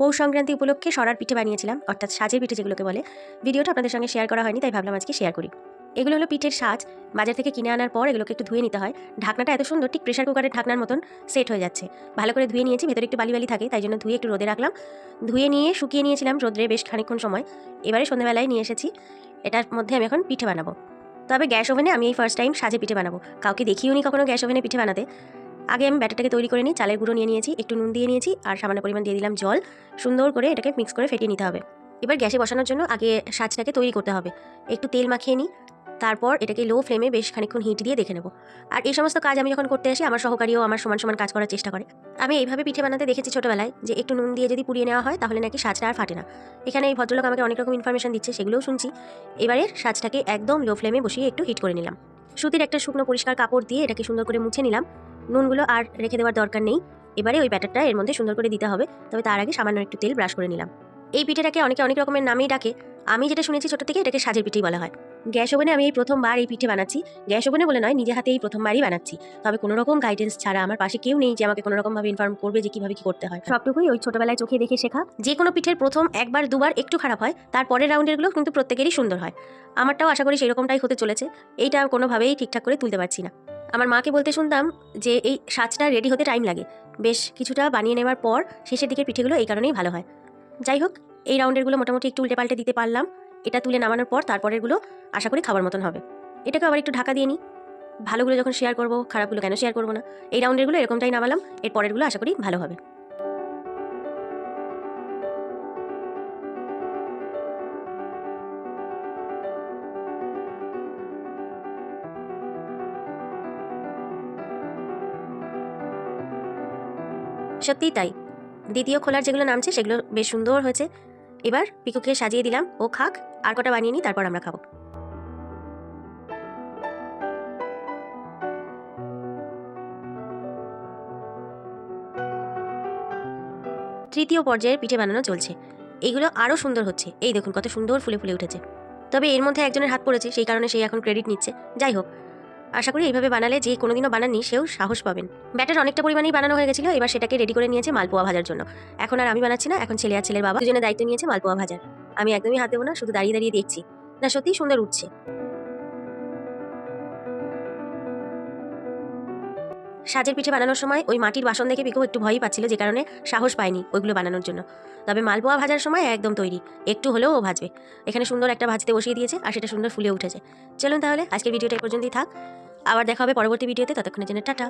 পৌষ সংক্রান্তি উপলক্ষে সরার পিঠে বানিয়েছিলাম, অর্থাৎ সাজের পিঠে যেগুলোকে বলে। ভিডিওটা আপনাদের সঙ্গে শেয়ার করা হয়নি, তাই ভাবলাম আজকে শেয়ার করি। এগুলো হলো পিঠের সাজ। বাজার থেকে কিনে আনার পর এগুলোকে একটু ধুয়ে নিতে হয়। ঢাকনাটা এত সুন্দর, ঠিক প্রেশার কুকারের ঢাকনার মতন সেট হয়ে যাচ্ছে। ভালো করে ধুয়ে নিয়েছি, ভেতরে একটু বালি বালি থাকে, তাই জন্য ধুয়ে একটু রোদে রাখলাম। ধুয়ে নিয়ে শুকিয়ে নিয়েছিলাম রোদ্রে বেশ খানিকক্ষণ সময়। এবারে সন্ধ্যাবেলায় নিয়ে এসেছি। এটার মধ্যে আমি এখন পিঠে বানাবো। তবে গ্যাস ওভেনে আমি এই ফার্স্ট টাইম সাজে পিঠে বানাবো। কাউকে দেখিও নি কখনো গ্যাস ওভেনে পিঠে বানাতে? আগে আমি ব্যাটারটাকে তৈরি করে নিই, চালের গুঁড়ো নিয়ে নিয়েছি, একটু নুন দিয়ে নিয়েছি, আর সামান্য পরিমাণ দিয়ে দিলাম জল। সুন্দর করে এটাকে মিক্স করে ফেটিয়ে নিতে হবে। এবার গ্যাসে বসানোর জন্য আগে সাজটাকে তৈরি করতে হবে। একটু তেল মাখিয়ে নিই, তারপর এটাকে লো ফ্লেমে বেশ খানিকক্ষণ হিট দিয়ে দেখে নেব। আর এই সমস্ত কাজ আমি যখন করতে আসি, আমার সহকারীও আমার সমান সমান কাজ করার চেষ্টা করে। আমি এইভাবে পিঠে বানাতে দেখেছি ছোটোবেলায় যে একটু নুন দিয়ে যদি পুড়িয়ে নেওয়া হয়, তাহলে নাকি সাজটা আর ফাটে না। এখানে এই ভদ্রলোক আমাকে অনেক রকম ইনফরমেশন দিচ্ছে, সেগুলোও শুনছি। এবারে সাজটাকে একদম লো ফ্লেমে বসিয়ে একটু হিট করে নিলাম। সুতির একটা শুকনো পরিষ্কার কাপড় দিয়ে এটাকে সুন্দর করে মুছে নিলাম। নুনগুলো আর রেখে দেওয়ার দরকার নেই। এবারে ওই ব্যাটারটা এর মধ্যে সুন্দর করে দিতে হবে, তবে তার আগে সামান্য একটু তেল ব্রাশ করে নিলাম। এই পিঠেটাকে অনেকে অনেক রকমের নামেই ডাকে। আমি যেটা শুনেছি ছোট থেকে এটাকে সাজের পিঠেই বলা হয়। গ্যাস ওভেনে আমি এই প্রথমবার এই পিঠে বানাচ্ছি। গ্যাস ওভেনে বলে নয়, নিজে হাতে এই প্রথমবারই বানাচ্ছি। তবে কোনো রকম গাইডেন্স ছাড়া আমার পাশে কেউ নেই যে আমাকে কোনো রকমভাবে ইনফর্ম করবে যে কীভাবে কী করতে হয়। সবটুকুই ওই ছোটবেলায় চোখে দেখে শেখা। যে কোনো পিঠের প্রথম একবার, দুবার একটু খারাপ হয়, তার পরের রাউন্ডেরগুলো কিন্তু প্রত্যেকেরই সুন্দর হয়। আমারটাও আশা করি সেরকমটাই হতে চলেছে। এইটা কোনোভাবেই ঠিকঠাক করে তুলতে পারছি না। আমার মাকে বলতে শুনতাম যে এই সাজটা রেডি হতে টাইম লাগে। বেশ কিছুটা বানিয়ে নেওয়ার পর শেষের দিকের পিঠেগুলো এই কারণেই ভালো হয়। যাই হোক, এই রাউন্ডেরগুলো মোটামুটি একটু উল্টে পাল্টে দিতে পারলাম। এটা তুলে নামানোর পর তারপরেরগুলো আশা করি খাবার মতন হবে। এটাকে আবার একটু ঢাকা দিয়ে নিই। ভালোগুলো যখন শেয়ার করব, খারাপগুলো কেন শেয়ার করব না? এই রাউন্ডেরগুলো এরকমটাই নামালাম, এর পরেরগুলো আশা করি ভালো হবে। সত্যিই তাই। দ্বিতীয় খোলার যেগুলো নামছে সেগুলো বেশ সুন্দর হয়েছে। এবার পিকুকে সাজিয়ে দিলাম। ও খাক, আর কটা বানিয়ে নিই তারপর আমরা খাব। তৃতীয় পর্যায়ের পিঠে বানানো চলছে। এইগুলো আরও সুন্দর হচ্ছে। এই দেখুন, কত সুন্দর ফুলে ফুলে উঠেছে। তবে এর মধ্যে একজনের হাত পড়েছে, সেই কারণে সেই এখন ক্রেডিট নিচ্ছে। যাই হোক আশা করি এইভাবে বানালে যে কোনোদিনও বানাননি, সেও সাহস পাবেন। ব্যাটার অনেকটা পরিমাণেই বানানো হয়ে গেছিল, এবার সেটাকে রেডি করে নিয়েছে মালপোয়া ভাজার জন্য। এখন আর আমি বানাচ্ছি না, এখন ছেলে আর ছেলের বাবা দুজনে দায়িত্ব নিয়েছে মালপোয়া ভাজার। আমি একদমই হাত দেবো না, শুধু দাঁড়িয়ে দাঁড়িয়ে দেখছি। না, সত্যিই সুন্দর উঠছে। সাজের পিঠে বানানোর সময় ওই মাটির বাসন দেখে পিকু একটু ভয়ই পাচ্ছিল, যে কারণে সাহস পায়নি ওইগুলো বানানোর জন্য। তবে মালপোয়া ভাজার সময় একদম তৈরি, একটু হলেও ও ভাজবে। এখানে সুন্দর একটা ভাজতে বসিয়ে দিয়েছে, আর সেটা সুন্দর ফুলে উঠেছে। চলুন তাহলে, আজকের ভিডিওটা এই পর্যন্তই থাক। আবার দেখা হবে পরবর্তী ভিডিওতে ততক্ষণের জন্য টাটা।